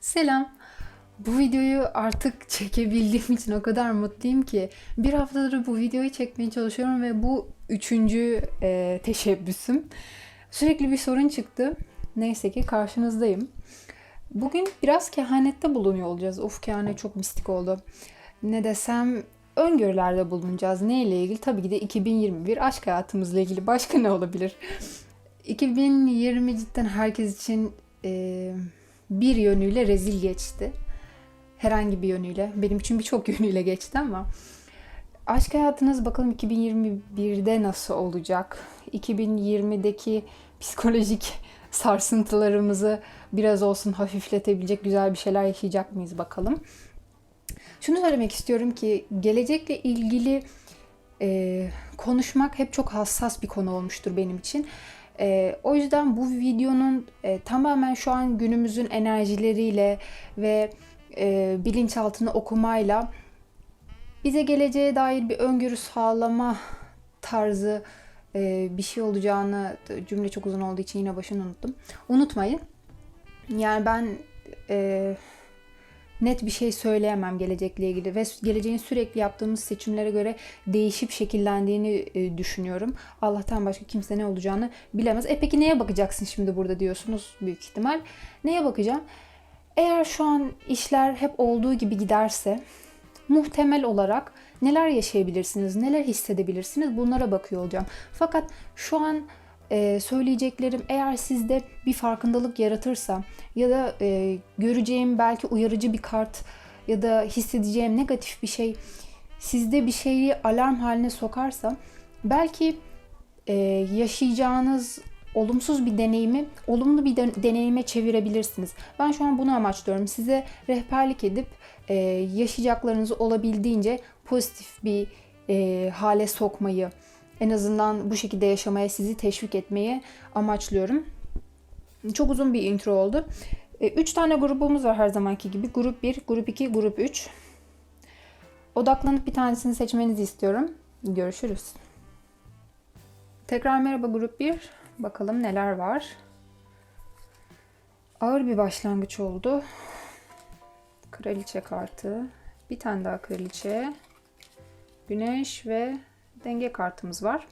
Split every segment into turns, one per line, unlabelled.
Selam. Bu videoyu artık çekebildiğim için o kadar mutluyum ki bir haftadır bu videoyu çekmeye çalışıyorum ve bu üçüncü e, teşebbüsüm. Sürekli bir sorun çıktı. Neyse ki karşınızdayım. Bugün biraz kehanette bulunuyor olacağız. Of kehanet çok mistik oldu. Ne desem öngörülerde bulunacağız. Neyle ilgili? Tabii ki de 2021 aşk hayatımızla ilgili. Başka ne olabilir? 2020 cidden herkes için e, bir yönüyle rezil geçti. Herhangi bir yönüyle. Benim için birçok yönüyle geçti ama aşk hayatınız bakalım 2021'de nasıl olacak? 2020'deki psikolojik sarsıntılarımızı biraz olsun hafifletebilecek güzel bir şeyler yaşayacak mıyız bakalım. Şunu söylemek istiyorum ki gelecekle ilgili e, konuşmak hep çok hassas bir konu olmuştur benim için. E, o yüzden bu videonun e, tamamen şu an günümüzün enerjileriyle ve e, bilinçaltını okumayla bize geleceğe dair bir öngörü sağlama tarzı e, bir şey olacağını cümle çok uzun olduğu için yine başını unuttum. Unutmayın. Yani ben e, net bir şey söyleyemem gelecekle ilgili ve geleceğin sürekli yaptığımız seçimlere göre değişip şekillendiğini e, düşünüyorum. Allah'tan başka kimse ne olacağını bilemez. E peki neye bakacaksın şimdi burada diyorsunuz büyük ihtimal. Neye bakacağım? Eğer şu an işler hep olduğu gibi giderse muhtemel olarak neler yaşayabilirsiniz, neler hissedebilirsiniz bunlara bakıyor olacağım. Fakat şu an e, söyleyeceklerim eğer sizde bir farkındalık yaratırsa ya da e, göreceğim belki uyarıcı bir kart ya da hissedeceğim negatif bir şey sizde bir şeyi alarm haline sokarsa belki e, yaşayacağınız olumsuz bir deneyimi olumlu bir de- deneyime çevirebilirsiniz. Ben şu an bunu amaçlıyorum. Size rehberlik edip e, yaşayacaklarınızı olabildiğince pozitif bir e, hale sokmayı, en azından bu şekilde yaşamaya sizi teşvik etmeyi amaçlıyorum. Çok uzun bir intro oldu. 3 tane grubumuz var her zamanki gibi. Grup 1, grup 2, grup 3. Odaklanıp bir tanesini seçmenizi istiyorum. Görüşürüz. Tekrar merhaba grup 1. Bakalım neler var. Ağır bir başlangıç oldu. Kraliçe kartı. Bir tane daha kraliçe. Güneş ve denge kartımız var.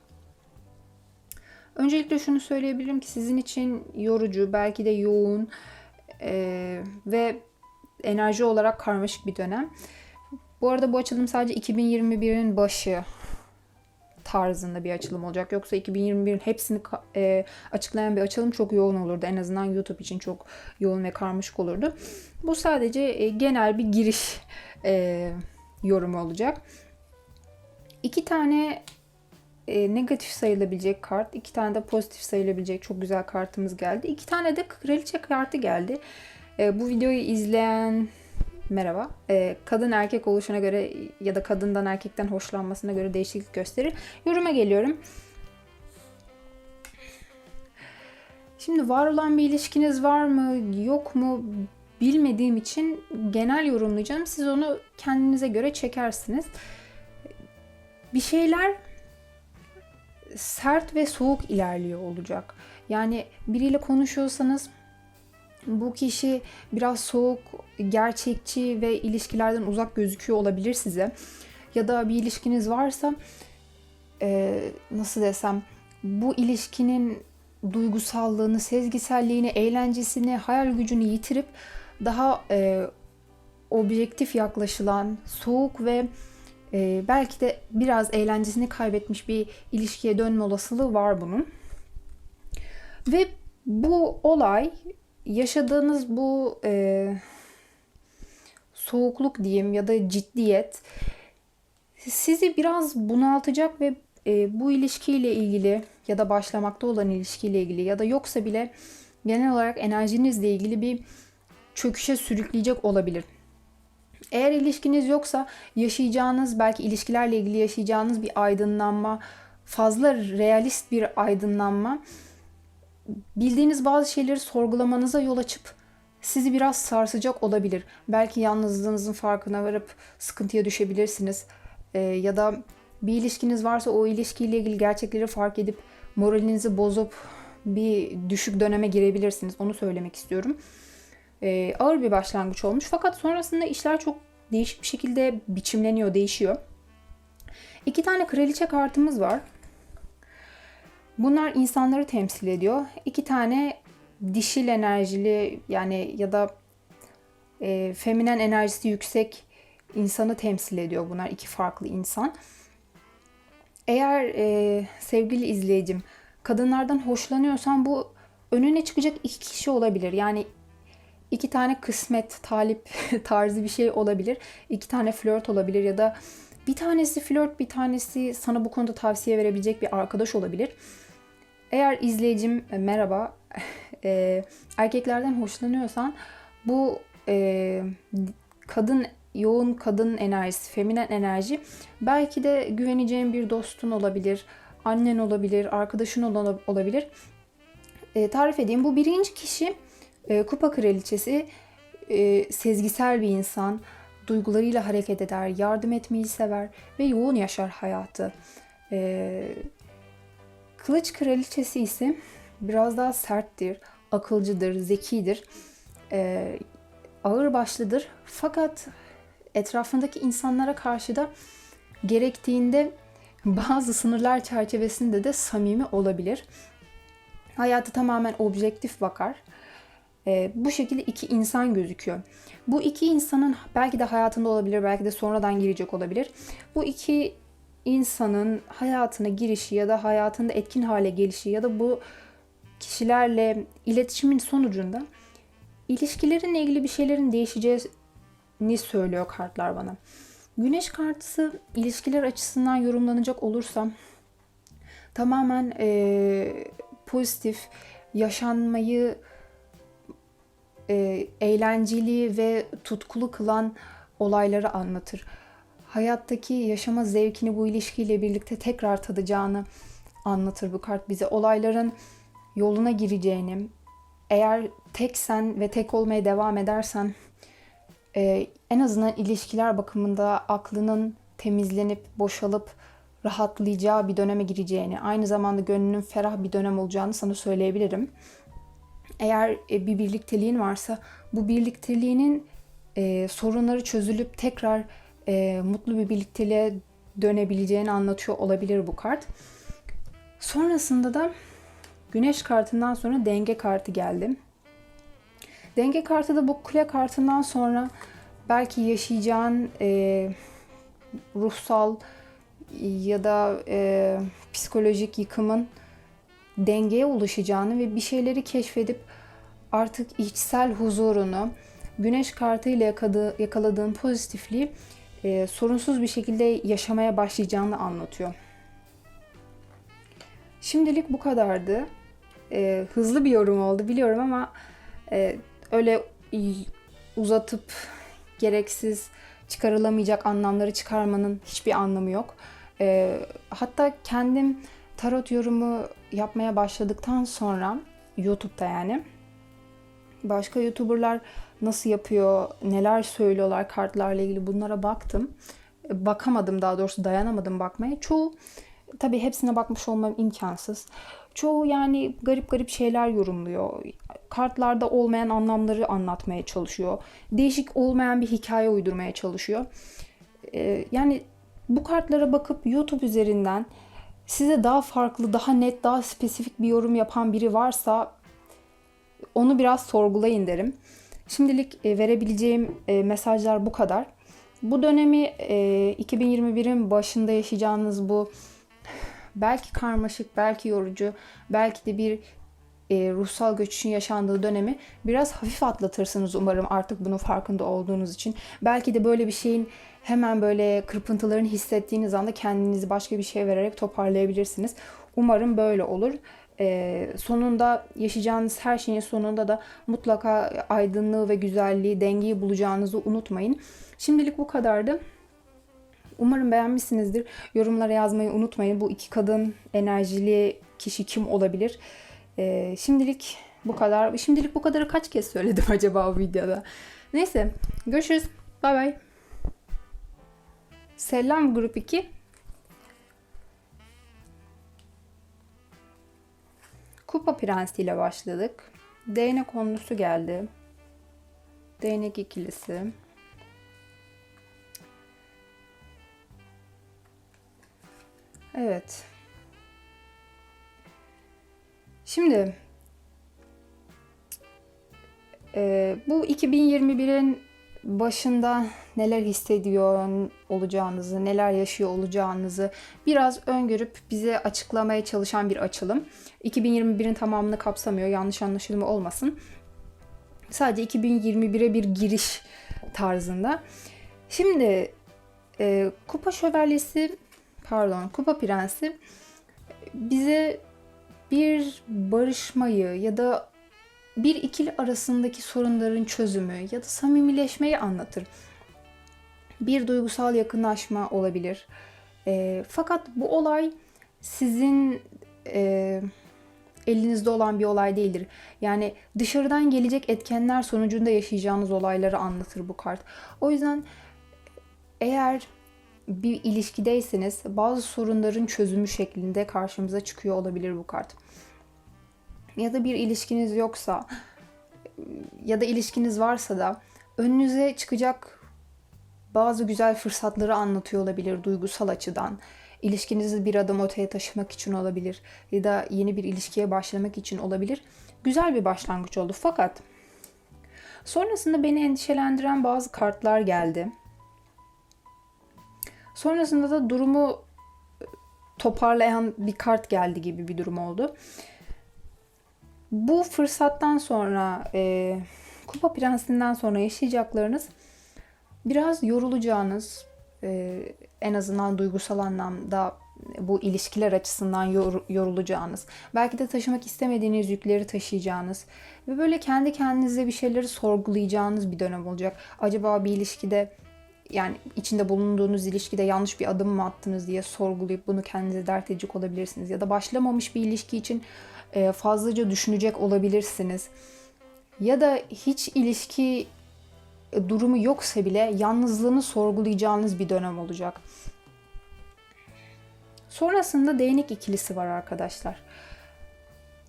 Öncelikle şunu söyleyebilirim ki sizin için yorucu, belki de yoğun e, ve enerji olarak karmaşık bir dönem. Bu arada bu açılım sadece 2021'in başı tarzında bir açılım olacak. Yoksa 2021'in hepsini e, açıklayan bir açılım çok yoğun olurdu. En azından YouTube için çok yoğun ve karmaşık olurdu. Bu sadece e, genel bir giriş e, yorumu olacak. İki tane e, negatif sayılabilecek kart, iki tane de pozitif sayılabilecek çok güzel kartımız geldi. İki tane de kraliçe kartı geldi. E, bu videoyu izleyen merhaba. E, kadın erkek oluşuna göre ya da kadından erkekten hoşlanmasına göre değişiklik gösterir. Yoruma geliyorum. Şimdi var olan bir ilişkiniz var mı, yok mu bilmediğim için genel yorumlayacağım. Siz onu kendinize göre çekersiniz. Bir şeyler sert ve soğuk ilerliyor olacak. Yani biriyle konuşuyorsanız bu kişi biraz soğuk, gerçekçi ve ilişkilerden uzak gözüküyor olabilir size. Ya da bir ilişkiniz varsa e, nasıl desem bu ilişkinin duygusallığını, sezgiselliğini, eğlencesini, hayal gücünü yitirip daha e, objektif yaklaşılan, soğuk ve e, belki de biraz eğlencesini kaybetmiş bir ilişkiye dönme olasılığı var bunun. Ve bu olay yaşadığınız bu e, soğukluk diyeyim ya da ciddiyet sizi biraz bunaltacak ve e, bu ilişkiyle ilgili ya da başlamakta olan ilişkiyle ilgili ya da yoksa bile genel olarak enerjinizle ilgili bir çöküşe sürükleyecek olabilir. Eğer ilişkiniz yoksa yaşayacağınız belki ilişkilerle ilgili yaşayacağınız bir aydınlanma, fazla realist bir aydınlanma bildiğiniz bazı şeyleri sorgulamanıza yol açıp sizi biraz sarsacak olabilir. Belki yalnızlığınızın farkına varıp sıkıntıya düşebilirsiniz. Ee, ya da bir ilişkiniz varsa o ilişkiyle ilgili gerçekleri fark edip moralinizi bozup bir düşük döneme girebilirsiniz. Onu söylemek istiyorum. E, ağır bir başlangıç olmuş. Fakat sonrasında işler çok değişik bir şekilde biçimleniyor, değişiyor. İki tane kraliçe kartımız var. Bunlar insanları temsil ediyor. İki tane dişil enerjili yani ya da e, feminen enerjisi yüksek insanı temsil ediyor bunlar. iki farklı insan. Eğer e, sevgili izleyicim kadınlardan hoşlanıyorsan bu önüne çıkacak iki kişi olabilir. Yani iki tane kısmet, talip tarzı bir şey olabilir. İki tane flört olabilir ya da bir tanesi flört, bir tanesi sana bu konuda tavsiye verebilecek bir arkadaş olabilir. Eğer izleyicim e, merhaba e, erkeklerden hoşlanıyorsan bu e, kadın yoğun kadın enerjisi, feminen enerji belki de güveneceğin bir dostun olabilir, annen olabilir, arkadaşın olabilir. E, tarif edeyim. Bu birinci kişi e, kupa kraliçesi e, sezgisel bir insan, duygularıyla hareket eder, yardım etmeyi sever ve yoğun yaşar hayatı. E, kılıç kraliçesi ise biraz daha serttir, akılcıdır, zekidir, e, ağır başlıdır. Fakat etrafındaki insanlara karşı da gerektiğinde bazı sınırlar çerçevesinde de samimi olabilir. Hayatı tamamen objektif bakar. E, bu şekilde iki insan gözüküyor. Bu iki insanın belki de hayatında olabilir, belki de sonradan girecek olabilir. Bu iki insanın hayatına girişi ya da hayatında etkin hale gelişi ya da bu kişilerle iletişimin sonucunda ilişkilerinle ilgili bir şeylerin değişeceğini söylüyor kartlar bana. Güneş kartısı ilişkiler açısından yorumlanacak olursam tamamen e, pozitif, yaşanmayı e, eğlenceli ve tutkulu kılan olayları anlatır. Hayattaki yaşama zevkini bu ilişkiyle birlikte tekrar tadacağını anlatır bu kart bize. Olayların yoluna gireceğini, eğer teksen ve tek olmaya devam edersen e, en azından ilişkiler bakımında aklının temizlenip boşalıp rahatlayacağı bir döneme gireceğini, aynı zamanda gönlünün ferah bir dönem olacağını sana söyleyebilirim. Eğer e, bir birlikteliğin varsa bu birlikteliğinin e, sorunları çözülüp tekrar e, mutlu bir birlikteliğe dönebileceğini anlatıyor olabilir bu kart. Sonrasında da Güneş kartından sonra denge kartı geldi. Denge kartı da bu kule kartından sonra belki yaşayacağın e, ruhsal ya da e, psikolojik yıkımın dengeye ulaşacağını ve bir şeyleri keşfedip artık içsel huzurunu güneş kartıyla yakaladığı, yakaladığın pozitifliği e, sorunsuz bir şekilde yaşamaya başlayacağını anlatıyor. Şimdilik bu kadardı. E, hızlı bir yorum oldu biliyorum ama e, öyle uzatıp gereksiz çıkarılamayacak anlamları çıkarmanın hiçbir anlamı yok. E, hatta kendim tarot yorumu yapmaya başladıktan sonra YouTube'da yani başka YouTuber'lar nasıl yapıyor, neler söylüyorlar kartlarla ilgili bunlara baktım. Bakamadım daha doğrusu dayanamadım bakmaya. Çoğu tabii hepsine bakmış olmam imkansız. Çoğu yani garip garip şeyler yorumluyor. Kartlarda olmayan anlamları anlatmaya çalışıyor. Değişik olmayan bir hikaye uydurmaya çalışıyor. Ee, yani bu kartlara bakıp YouTube üzerinden size daha farklı, daha net, daha spesifik bir yorum yapan biri varsa onu biraz sorgulayın derim. Şimdilik e, verebileceğim e, mesajlar bu kadar. Bu dönemi e, 2021'in başında yaşayacağınız bu belki karmaşık, belki yorucu, belki de bir e, ruhsal göçüşün yaşandığı dönemi biraz hafif atlatırsınız umarım artık bunun farkında olduğunuz için. Belki de böyle bir şeyin hemen böyle kırpıntılarını hissettiğiniz anda kendinizi başka bir şey vererek toparlayabilirsiniz. Umarım böyle olur. Ee, sonunda yaşayacağınız her şeyin sonunda da mutlaka aydınlığı ve güzelliği, dengeyi bulacağınızı unutmayın. Şimdilik bu kadardı. Umarım beğenmişsinizdir. Yorumlara yazmayı unutmayın. Bu iki kadın enerjili kişi kim olabilir? Ee, şimdilik bu kadar. Şimdilik bu kadarı kaç kez söyledim acaba o videoda? Neyse. Görüşürüz. Bay bay. Selam grup 2. Kupa Prensi ile başladık. Değnek konusu geldi. Değnek ikilisi. Evet. Şimdi e, bu 2021'in başında neler hissediyor olacağınızı, neler yaşıyor olacağınızı biraz öngörüp bize açıklamaya çalışan bir açılım. 2021'in tamamını kapsamıyor, yanlış anlaşılma olmasın. Sadece 2021'e bir giriş tarzında. Şimdi e, Kupa Şövalyesi, pardon Kupa Prensi bize bir barışmayı ya da bir ikili arasındaki sorunların çözümü ya da samimileşmeyi anlatır. Bir duygusal yakınlaşma olabilir. E, fakat bu olay sizin e, elinizde olan bir olay değildir. Yani dışarıdan gelecek etkenler sonucunda yaşayacağınız olayları anlatır bu kart. O yüzden eğer bir ilişkideyseniz bazı sorunların çözümü şeklinde karşımıza çıkıyor olabilir bu kart. Ya da bir ilişkiniz yoksa ya da ilişkiniz varsa da önünüze çıkacak bazı güzel fırsatları anlatıyor olabilir duygusal açıdan. İlişkinizi bir adım öteye taşımak için olabilir ya da yeni bir ilişkiye başlamak için olabilir. Güzel bir başlangıç oldu fakat sonrasında beni endişelendiren bazı kartlar geldi. Sonrasında da durumu toparlayan bir kart geldi gibi bir durum oldu. Bu fırsattan sonra e, Kupa Prensi'nden sonra yaşayacaklarınız biraz yorulacağınız, e, en azından duygusal anlamda bu ilişkiler açısından yor, yorulacağınız, belki de taşımak istemediğiniz yükleri taşıyacağınız ve böyle kendi kendinize bir şeyleri sorgulayacağınız bir dönem olacak. Acaba bir ilişkide yani içinde bulunduğunuz ilişkide yanlış bir adım mı attınız diye sorgulayıp bunu kendinize dert edecek olabilirsiniz. Ya da başlamamış bir ilişki için e, fazlaca düşünecek olabilirsiniz. Ya da hiç ilişki e, durumu yoksa bile yalnızlığını sorgulayacağınız bir dönem olacak. Sonrasında değnek ikilisi var arkadaşlar.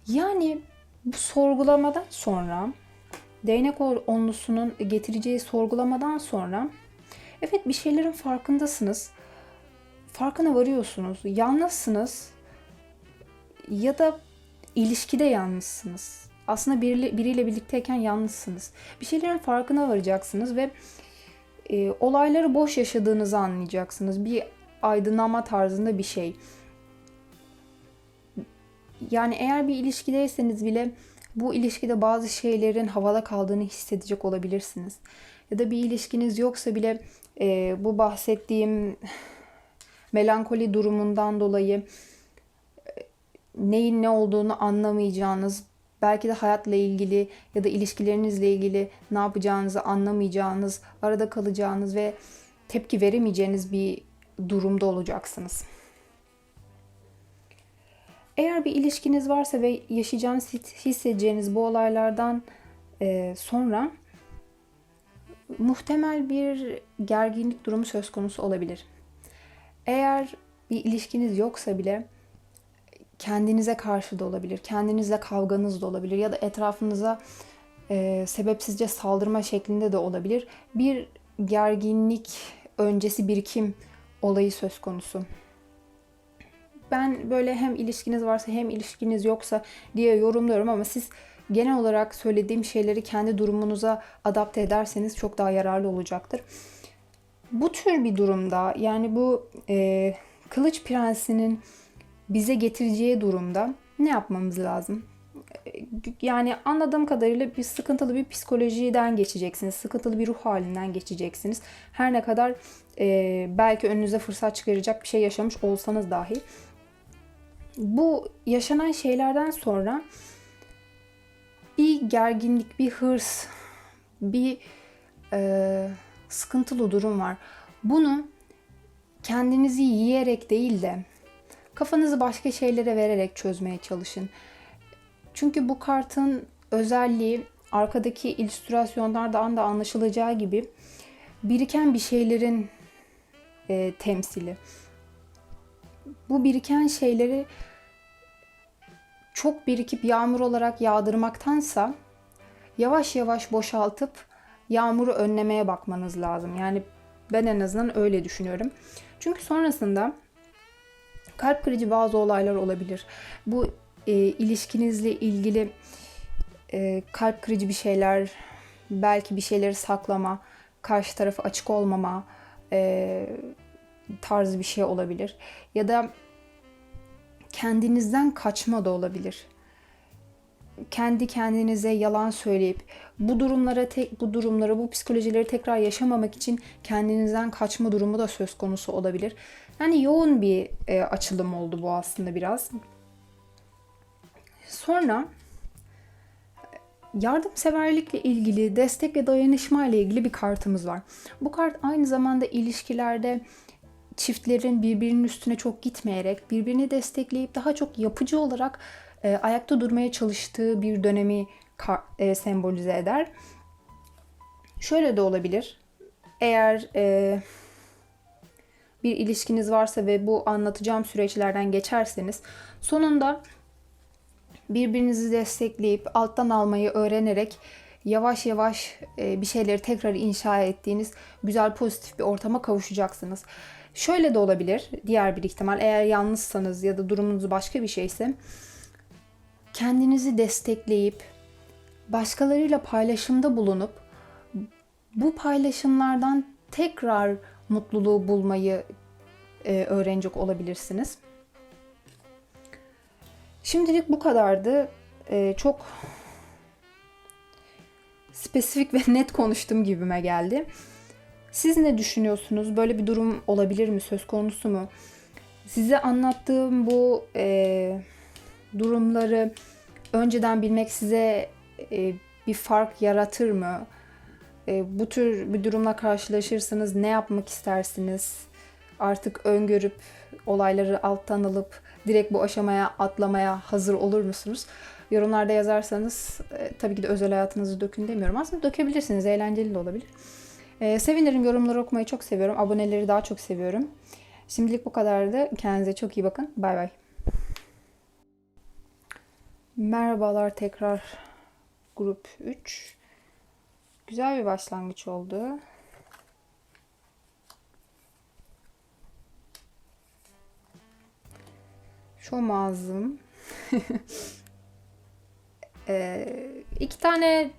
Yani bu sorgulamadan sonra değnek onlusunun getireceği sorgulamadan sonra evet bir şeylerin farkındasınız. Farkına varıyorsunuz. Yalnızsınız. Ya da ilişkide yalnızsınız. Aslında biriyle, biriyle birlikteyken yalnızsınız. Bir şeylerin farkına varacaksınız ve e, olayları boş yaşadığınızı anlayacaksınız. Bir aydınlanma tarzında bir şey. Yani eğer bir ilişkideyseniz bile bu ilişkide bazı şeylerin havada kaldığını hissedecek olabilirsiniz. Ya da bir ilişkiniz yoksa bile e, bu bahsettiğim melankoli durumundan dolayı neyin ne olduğunu anlamayacağınız, belki de hayatla ilgili ya da ilişkilerinizle ilgili ne yapacağınızı anlamayacağınız, arada kalacağınız ve tepki veremeyeceğiniz bir durumda olacaksınız. Eğer bir ilişkiniz varsa ve yaşayacağınız, hissedeceğiniz bu olaylardan sonra muhtemel bir gerginlik durumu söz konusu olabilir. Eğer bir ilişkiniz yoksa bile kendinize karşı da olabilir, kendinizle kavganız da olabilir ya da etrafınıza e, sebepsizce saldırma şeklinde de olabilir. Bir gerginlik öncesi birikim olayı söz konusu. Ben böyle hem ilişkiniz varsa hem ilişkiniz yoksa diye yorumluyorum ama siz genel olarak söylediğim şeyleri kendi durumunuza adapte ederseniz çok daha yararlı olacaktır. Bu tür bir durumda yani bu e, Kılıç Prensi'nin bize getireceği durumda ne yapmamız lazım? Yani anladığım kadarıyla bir sıkıntılı bir psikolojiden geçeceksiniz. Sıkıntılı bir ruh halinden geçeceksiniz. Her ne kadar e, belki önünüze fırsat çıkaracak bir şey yaşamış olsanız dahi. Bu yaşanan şeylerden sonra bir gerginlik, bir hırs, bir e, sıkıntılı durum var. Bunu kendinizi yiyerek değil de Kafanızı başka şeylere vererek çözmeye çalışın. Çünkü bu kartın özelliği arkadaki illüstrasyonlardan da anlaşılacağı gibi biriken bir şeylerin e, temsili. Bu biriken şeyleri çok birikip yağmur olarak yağdırmaktansa yavaş yavaş boşaltıp yağmuru önlemeye bakmanız lazım. Yani ben en azından öyle düşünüyorum. Çünkü sonrasında kalp kırıcı bazı olaylar olabilir. Bu e, ilişkinizle ilgili e, kalp kırıcı bir şeyler, belki bir şeyleri saklama, karşı tarafı açık olmama e, tarzı bir şey olabilir. Ya da kendinizden kaçma da olabilir. Kendi kendinize yalan söyleyip bu durumlara tek bu durumları bu psikolojileri tekrar yaşamamak için kendinizden kaçma durumu da söz konusu olabilir. Yani yoğun bir e, açılım oldu bu aslında biraz. Sonra yardımseverlikle ilgili, destek ve dayanışma ile ilgili bir kartımız var. Bu kart aynı zamanda ilişkilerde çiftlerin birbirinin üstüne çok gitmeyerek, birbirini destekleyip daha çok yapıcı olarak e, ayakta durmaya çalıştığı bir dönemi e, sembolize eder. Şöyle de olabilir. Eğer e, bir ilişkiniz varsa ve bu anlatacağım süreçlerden geçerseniz sonunda birbirinizi destekleyip alttan almayı öğrenerek yavaş yavaş e, bir şeyleri tekrar inşa ettiğiniz güzel pozitif bir ortama kavuşacaksınız. Şöyle de olabilir diğer bir ihtimal eğer yalnızsanız ya da durumunuz başka bir şeyse kendinizi destekleyip başkalarıyla paylaşımda bulunup bu paylaşımlardan tekrar mutluluğu bulmayı e, öğrenecek olabilirsiniz. Şimdilik bu kadardı. Ee, çok spesifik ve net konuştum gibime geldi. Siz ne düşünüyorsunuz? Böyle bir durum olabilir mi? Söz konusu mu? Size anlattığım bu e, durumları önceden bilmek size e, bir fark yaratır mı? E, bu tür bir durumla karşılaşırsanız ne yapmak istersiniz? Artık öngörüp olayları alttan alıp direkt bu aşamaya atlamaya hazır olur musunuz? Yorumlarda yazarsanız e, tabii ki de özel hayatınızı dökün demiyorum. Aslında dökebilirsiniz. Eğlenceli de olabilir. E, sevinirim. Yorumları okumayı çok seviyorum. Aboneleri daha çok seviyorum. Şimdilik bu kadardı. Kendinize çok iyi bakın. Bay bay. Merhabalar tekrar grup 3. Güzel bir başlangıç oldu. Şom ağzım. ee, iki tane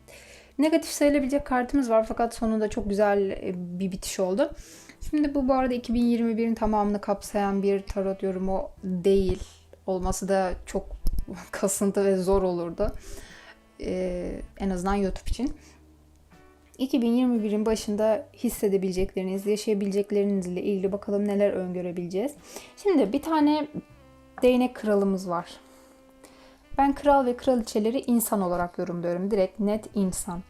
negatif sayılabilecek kartımız var fakat sonunda çok güzel e, bir bitiş oldu. Şimdi bu bu arada 2021'in tamamını kapsayan bir tarot yorumu değil. Olması da çok kasıntı ve zor olurdu. Ee, en azından YouTube için. 2021'in başında hissedebilecekleriniz, yaşayabileceklerinizle ilgili bakalım neler öngörebileceğiz. Şimdi bir tane değnek kralımız var. Ben kral ve kraliçeleri insan olarak yorumluyorum. Direkt net insan.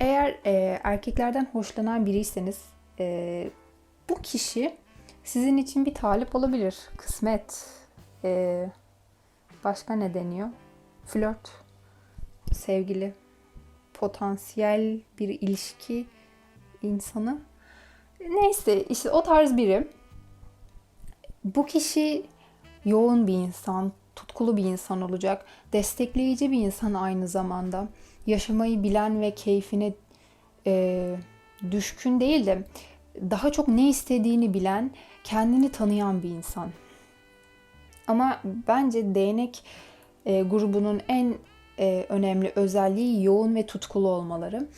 Eğer e, erkeklerden hoşlanan biriyseniz e, bu kişi sizin için bir talip olabilir. Kısmet. E, başka ne deniyor? Flört. Sevgili. Potansiyel bir ilişki insanı. Neyse işte o tarz biri. Bu kişi yoğun bir insan, tutkulu bir insan olacak. Destekleyici bir insan aynı zamanda. Yaşamayı bilen ve keyfine e, düşkün değil de daha çok ne istediğini bilen, kendini tanıyan bir insan. Ama bence değnek e, grubunun en e, önemli özelliği yoğun ve tutkulu olmaları.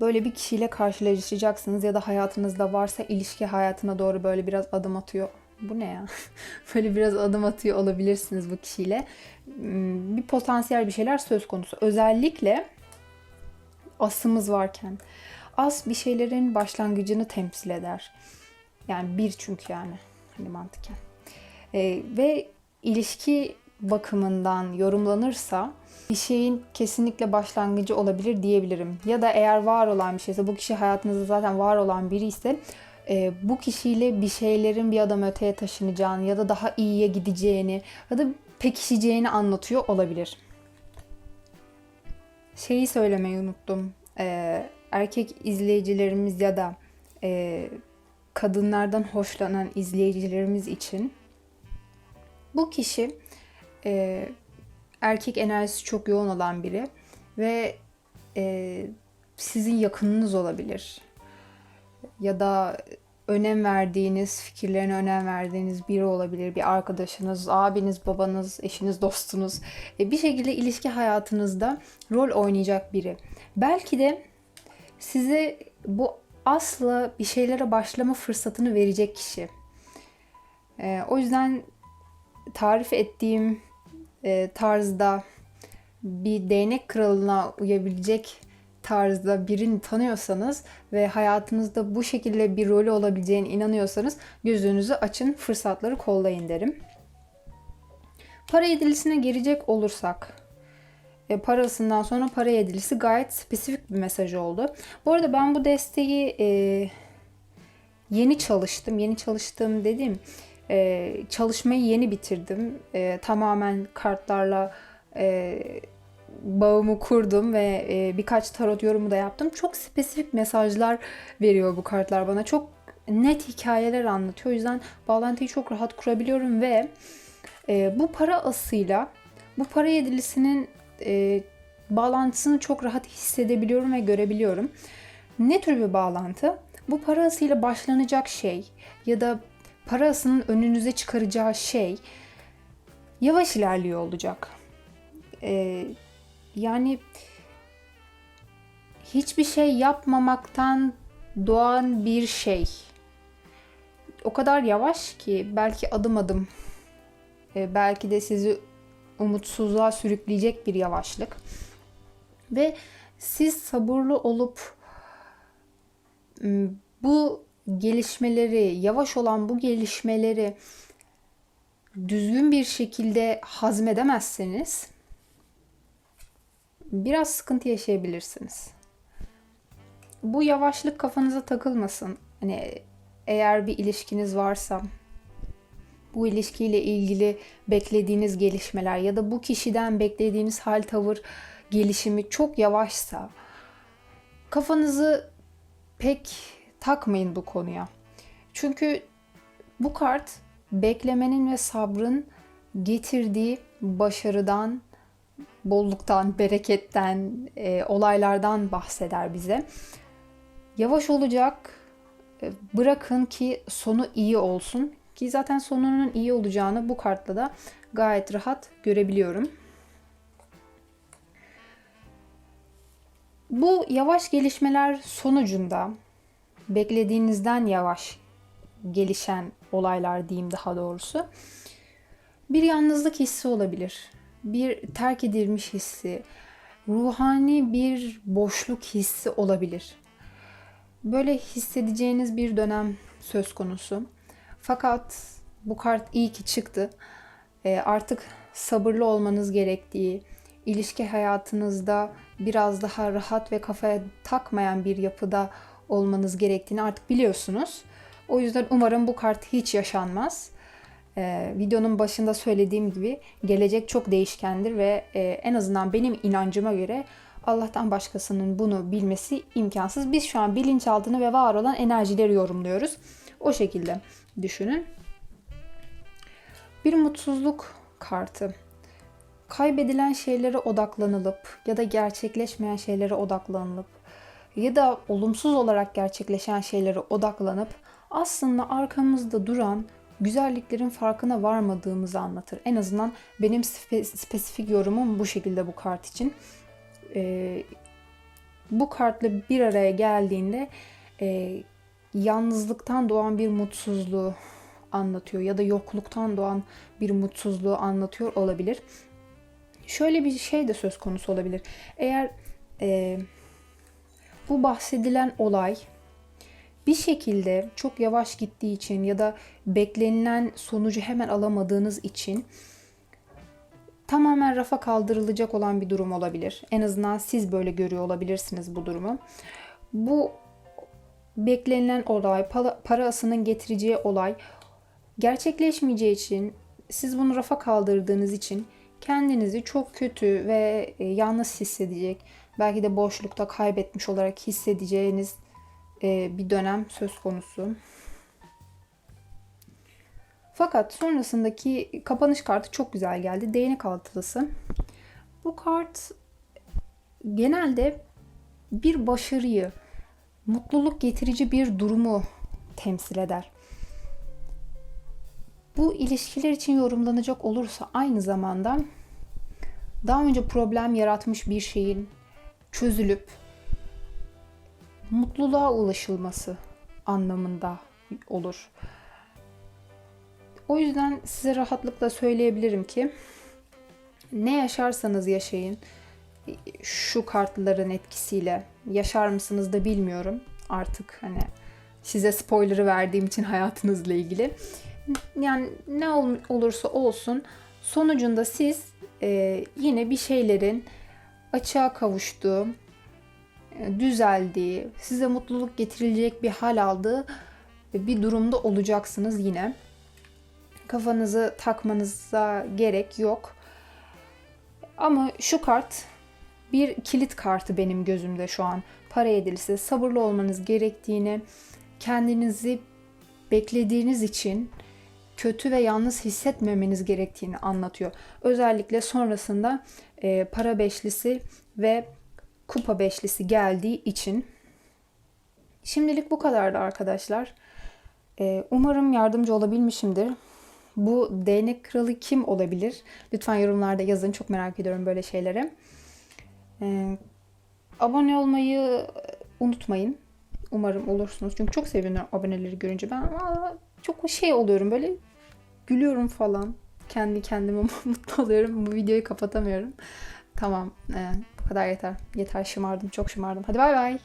Böyle bir kişiyle karşılaşacaksınız ya da hayatınızda varsa ilişki hayatına doğru böyle biraz adım atıyor bu ne ya? Böyle biraz adım atıyor olabilirsiniz bu kişiyle. Hmm, bir potansiyel bir şeyler söz konusu. Özellikle asımız varken. As bir şeylerin başlangıcını temsil eder. Yani bir çünkü yani. Hani mantıken. Ee, ve ilişki bakımından yorumlanırsa bir şeyin kesinlikle başlangıcı olabilir diyebilirim. Ya da eğer var olan bir şeyse bu kişi hayatınızda zaten var olan biri ise e, bu kişiyle bir şeylerin bir adım öteye taşınacağını ya da daha iyiye gideceğini ya da pekişeceğini anlatıyor olabilir. Şeyi söylemeyi unuttum. E, erkek izleyicilerimiz ya da e, kadınlardan hoşlanan izleyicilerimiz için bu kişi e, erkek enerjisi çok yoğun olan biri ve e, sizin yakınınız olabilir. Ya da önem verdiğiniz, fikirlerine önem verdiğiniz biri olabilir. Bir arkadaşınız, abiniz, babanız, eşiniz, dostunuz. E, bir şekilde ilişki hayatınızda rol oynayacak biri. Belki de size bu asla bir şeylere başlama fırsatını verecek kişi. E, o yüzden tarif ettiğim e, tarzda bir değnek kralına uyabilecek tarzda birini tanıyorsanız ve hayatınızda bu şekilde bir rolü olabileceğine inanıyorsanız gözünüzü açın, fırsatları kollayın derim. Para yedilisine gelecek olursak, e, parasından sonra para yedilisi gayet spesifik bir mesaj oldu. Bu arada ben bu desteği e, yeni çalıştım. Yeni çalıştım dedim. E, çalışmayı yeni bitirdim. E, tamamen kartlarla e, bağımı kurdum ve e, birkaç tarot yorumu da yaptım. Çok spesifik mesajlar veriyor bu kartlar bana. Çok net hikayeler anlatıyor. O yüzden bağlantıyı çok rahat kurabiliyorum ve e, bu para asıyla bu para yedilisinin e, bağlantısını çok rahat hissedebiliyorum ve görebiliyorum. Ne tür bir bağlantı? Bu para asıyla başlanacak şey ya da para asının önünüze çıkaracağı şey yavaş ilerliyor olacak. Ee, yani hiçbir şey yapmamaktan doğan bir şey. O kadar yavaş ki belki adım adım e, belki de sizi umutsuzluğa sürükleyecek bir yavaşlık. Ve siz sabırlı olup bu gelişmeleri, yavaş olan bu gelişmeleri düzgün bir şekilde hazmedemezseniz biraz sıkıntı yaşayabilirsiniz. Bu yavaşlık kafanıza takılmasın. Hani eğer bir ilişkiniz varsa bu ilişkiyle ilgili beklediğiniz gelişmeler ya da bu kişiden beklediğiniz hal tavır gelişimi çok yavaşsa kafanızı pek takmayın bu konuya. Çünkü bu kart beklemenin ve sabrın getirdiği başarıdan, bolluktan, bereketten, e, olaylardan bahseder bize. Yavaş olacak, e, bırakın ki sonu iyi olsun. Ki zaten sonunun iyi olacağını bu kartla da gayet rahat görebiliyorum. Bu yavaş gelişmeler sonucunda beklediğinizden yavaş gelişen olaylar diyeyim daha doğrusu. Bir yalnızlık hissi olabilir. Bir terk edilmiş hissi, ruhani bir boşluk hissi olabilir. Böyle hissedeceğiniz bir dönem söz konusu. Fakat bu kart iyi ki çıktı. E, artık sabırlı olmanız gerektiği, ilişki hayatınızda biraz daha rahat ve kafaya takmayan bir yapıda olmanız gerektiğini artık biliyorsunuz. O yüzden umarım bu kart hiç yaşanmaz. Ee, videonun başında söylediğim gibi gelecek çok değişkendir ve e, en azından benim inancıma göre Allah'tan başkasının bunu bilmesi imkansız. Biz şu an bilinçaltını ve var olan enerjileri yorumluyoruz. O şekilde düşünün. Bir mutsuzluk kartı. Kaybedilen şeylere odaklanılıp ya da gerçekleşmeyen şeylere odaklanılıp ya da olumsuz olarak gerçekleşen şeylere odaklanıp aslında arkamızda duran güzelliklerin farkına varmadığımızı anlatır. En azından benim spe- spesifik yorumum bu şekilde bu kart için. Ee, bu kartla bir araya geldiğinde e, yalnızlıktan doğan bir mutsuzluğu anlatıyor ya da yokluktan doğan bir mutsuzluğu anlatıyor olabilir. Şöyle bir şey de söz konusu olabilir. Eğer e, bu bahsedilen olay bir şekilde çok yavaş gittiği için ya da beklenilen sonucu hemen alamadığınız için tamamen rafa kaldırılacak olan bir durum olabilir. En azından siz böyle görüyor olabilirsiniz bu durumu. Bu beklenilen olay, para asının getireceği olay gerçekleşmeyeceği için siz bunu rafa kaldırdığınız için kendinizi çok kötü ve e, yalnız hissedecek, belki de boşlukta kaybetmiş olarak hissedeceğiniz bir dönem söz konusu. Fakat sonrasındaki kapanış kartı çok güzel geldi. Değnek altılısı. Bu kart genelde bir başarıyı, mutluluk getirici bir durumu temsil eder. Bu ilişkiler için yorumlanacak olursa aynı zamanda daha önce problem yaratmış bir şeyin çözülüp mutluluğa ulaşılması anlamında olur. O yüzden size rahatlıkla söyleyebilirim ki ne yaşarsanız yaşayın şu kartların etkisiyle yaşar mısınız da bilmiyorum. Artık hani size spoiler'ı verdiğim için hayatınızla ilgili. Yani ne ol- olursa olsun sonucunda siz e, yine bir şeylerin açığa kavuştuğu, düzeldiği, size mutluluk getirilecek bir hal aldığı bir durumda olacaksınız yine. Kafanızı takmanıza gerek yok. Ama şu kart bir kilit kartı benim gözümde şu an. Para edilse sabırlı olmanız gerektiğini, kendinizi beklediğiniz için kötü ve yalnız hissetmemeniz gerektiğini anlatıyor. Özellikle sonrasında e, para beşlisi ve kupa beşlisi geldiği için. Şimdilik bu kadardı arkadaşlar. E, umarım yardımcı olabilmişimdir. Bu değnek kralı kim olabilir? Lütfen yorumlarda yazın. Çok merak ediyorum böyle şeyleri. E, abone olmayı unutmayın. Umarım olursunuz. Çünkü çok seviniyorum aboneleri görünce. Ben çok şey oluyorum böyle gülüyorum falan. Kendi kendime mutlu oluyorum. Bu videoyu kapatamıyorum. Tamam. e, bu kadar yeter. Yeter şımardım. Çok şımardım. Hadi bay bay.